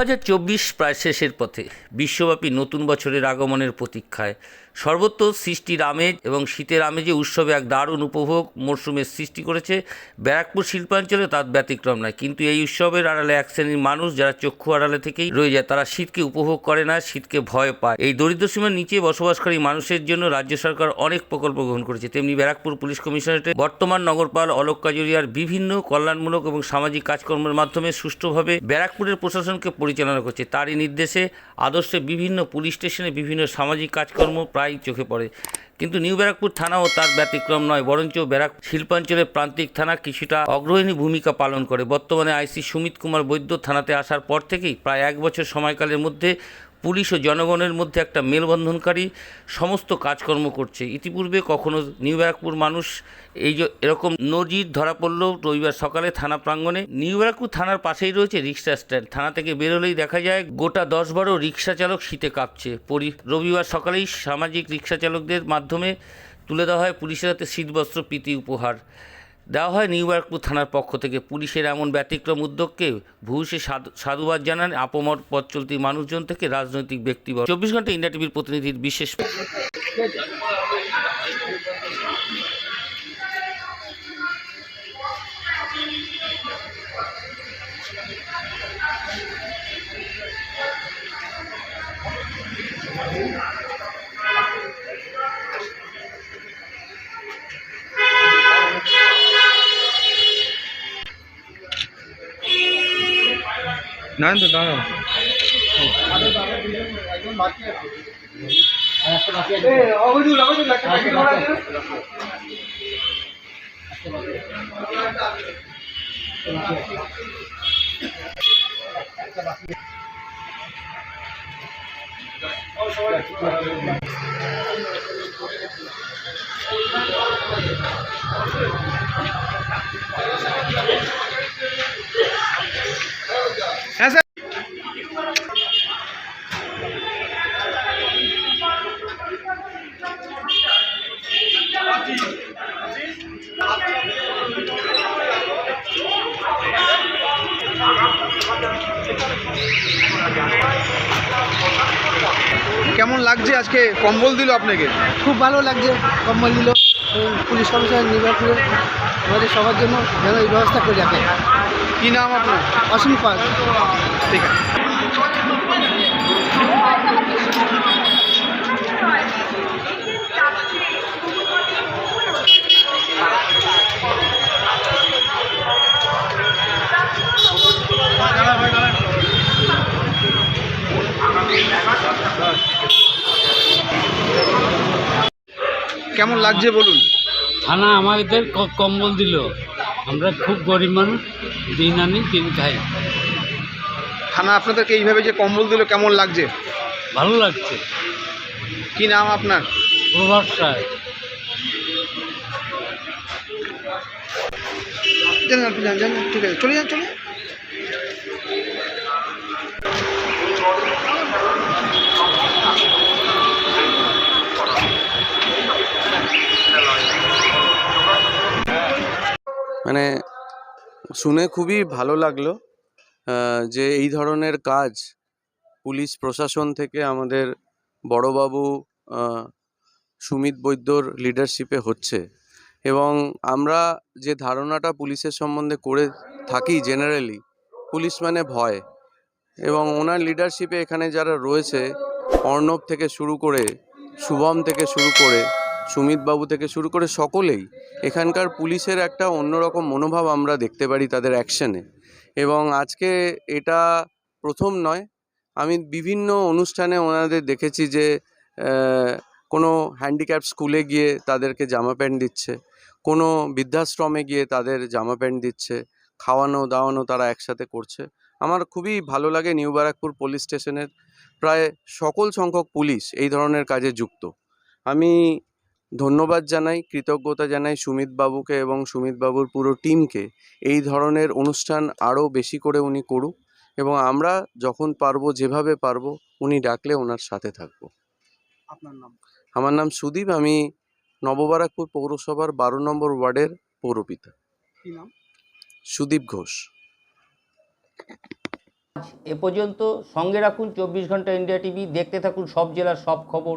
হাজার চব্বিশ প্রায় শেষের পথে বিশ্বব্যাপী নতুন বছরের আগমনের প্রতীক্ষায় সর্বত্র সৃষ্টির আমেজ এবং শীতের আমেজে উৎসবে এক দারুণ উপভোগ মরশুমের সৃষ্টি করেছে ব্যারাকপুর শিল্পাঞ্চলে তার ব্যতিক্রম নয়। কিন্তু এই উৎসবের আড়ালে এক শ্রেণির মানুষ যারা চক্ষু আড়ালে থেকেই রয়ে যায়, তারা শীতকে উপভোগ করে না, শীতকে ভয় পায়। এই দরিদ্র সীমার নিচে বসবাসকারী মানুষের জন্য রাজ্য সরকার অনেক প্রকল্প গ্রহণ করেছে। তেমনি ব্যারাকপুর পুলিশ কমিশনারেটে বর্তমান নগরপাল অলোক কাজরিয়ার বিভিন্ন কল্যাণমূলক এবং সামাজিক কাজকর্মের মাধ্যমে সুষ্ঠুভাবে ব্যারাকপুরের প্রশাসনকে পরিচালনা করছে। তারই নির্দেশে আদর্শে বিভিন্ন পুলিশ স্টেশনে বিভিন্ন সামাজিক কাজকর্ম প্রায় চোখে পড়ে। কিন্তু নিউ ব্যারাকপুর থানাও তার ব্যতিক্রম নয়, বরঞ্চ ব্যারাক শিল্পাঞ্চলের প্রান্তিক থানা কিছুটা অগ্রহণী ভূমিকা পালন করে। বর্তমানে আইসি সুমিত কুমার বৈদ্য থানাতে আসার পর থেকেই প্রায় এক বছর সময়কালের মধ্যে পুলিশ ও জনগণের মধ্যে একটা মেলবন্ধনকারী সমস্ত কাজকর্ম করছে। ইতিপূর্বে কখনো নিউ ব্যারাকপুর মানুষ এই যে এরকম নজির ধরা পড়ল রবিবার সকালে থানা প্রাঙ্গণে। নিউ ব্যারাকপুর থানার পাশেই রয়েছে রিক্সা স্ট্যান্ড। থানা থেকে বেরোলেই দেখা যায় গোটা দশ বারো রিক্সা চালক শীতে কাঁপছে। পরি রবিবার সকালেই সামাজিক রিক্সা চালকদের মাধ্যমে তুলে দেওয়া হয় পুলিশের হাতে শীতবস্ত্র, প্রীতি উপহার। দেওয়া হয় নিউ ব্যারাকপুর থানার পক্ষ থেকে। পুলিশের এমন ব্যতিক্রম উদ্যোগকে সাধু- সাধুবাদ জানান, আপমর পথ চলতি মানুষজন থেকে রাজনৈতিক ব্যক্তিবর্গ। চব্বিশ ঘণ্টা ইন্ডিয়া টিভির প্রতিনিধির বিশেষ না তো দাঁড়াও। হ্যাঁ কেমন লাগছে আজকে? কম্বল দিল আপনাকে? খুব ভালো লাগছে কম্বল দিল। পুলিশ কমিশনার নির্বাচনে আমাদের সবার জন্য যেন এই ব্যবস্থা করে রাখে। কি নাম আপনার? অসীম পাল। ঠিক আছে। কেমন লাগছে বলুন? থানা আমাদের কম্বল দিল। আমরা খুব গরিব মানুষ দিন আনি দিন খাই। থানা আপনাদেরকে এইভাবে যে কম্বল দিল কেমন লাগছে? ভালো লাগছে। কি নাম আপনার? প্রভাব সাহেব আপনি যান যান ঠিক আছে চলে যান চলে যান। মানে শুনে খুবই ভালো লাগল যে এই ধরনের কাজ পুলিশ প্রশাসন থেকে আমাদের বড়বাবু সুমিত বৈদ্যর লিডারশিপে হচ্ছে। এবং আমরা যে ধারণাটা পুলিশের সম্বন্ধে করে থাকি জেনারেলি পুলিশ মানে ভয়। এবং ওনার লিডারশিপে এখানে যারা রয়েছে, অর্ণব থেকে শুরু করে, শুভম থেকে শুরু করে সুমিতবাবু থেকে শুরু করে সকলেই এখানকার পুলিশের একটা অন্যরকম মনোভাব আমরা দেখতে পারি তাদের অ্যাকশনে এবং আজকে এটা প্রথম নয়, আমি বিভিন্ন অনুষ্ঠানে ওনাদের দেখেছি যে কোনো হ্যান্ডিক্যাপ স্কুলে গিয়ে তাদেরকে জামা প্যান্ট দিচ্ছে, কোনো বৃদ্ধাশ্রমে গিয়ে তাদের জামা প্যান্ট দিচ্ছে, খাওয়ানো দাওয়ানো তারা একসাথে করছে। আমার খুবই ভালো লাগে নিউ ব্যারাকপুর পুলিশ স্টেশনের প্রায় সকল সংখ্যক পুলিশ এই ধরনের কাজে যুক্ত। আমি ধন্যবাদ জানাই কৃতজ্ঞতা জানাই সুমিত বাবুকে এবং সুমিত বাবুর পুরো টিমকে। এই ধরনের অনুষ্ঠান আরও বেশি করে উনি করুক এবং আমরা যখন পারব যেভাবে পারব উনি ডাকলে ওনার সাথে থাকব। আপনার নাম? আমার নাম সুদীপ আমি নববারাকপুর পৌরসভার বারো নম্বর ওয়ার্ডের পৌরপিতা। কি নাম? সুদীপ ঘোষ। এ পর্যন্ত সঙ্গে রাখুন চব্বিশ ঘণ্টা ইন্ডিয়া টিভি দেখতে থাকুন সব জেলার সব খবর।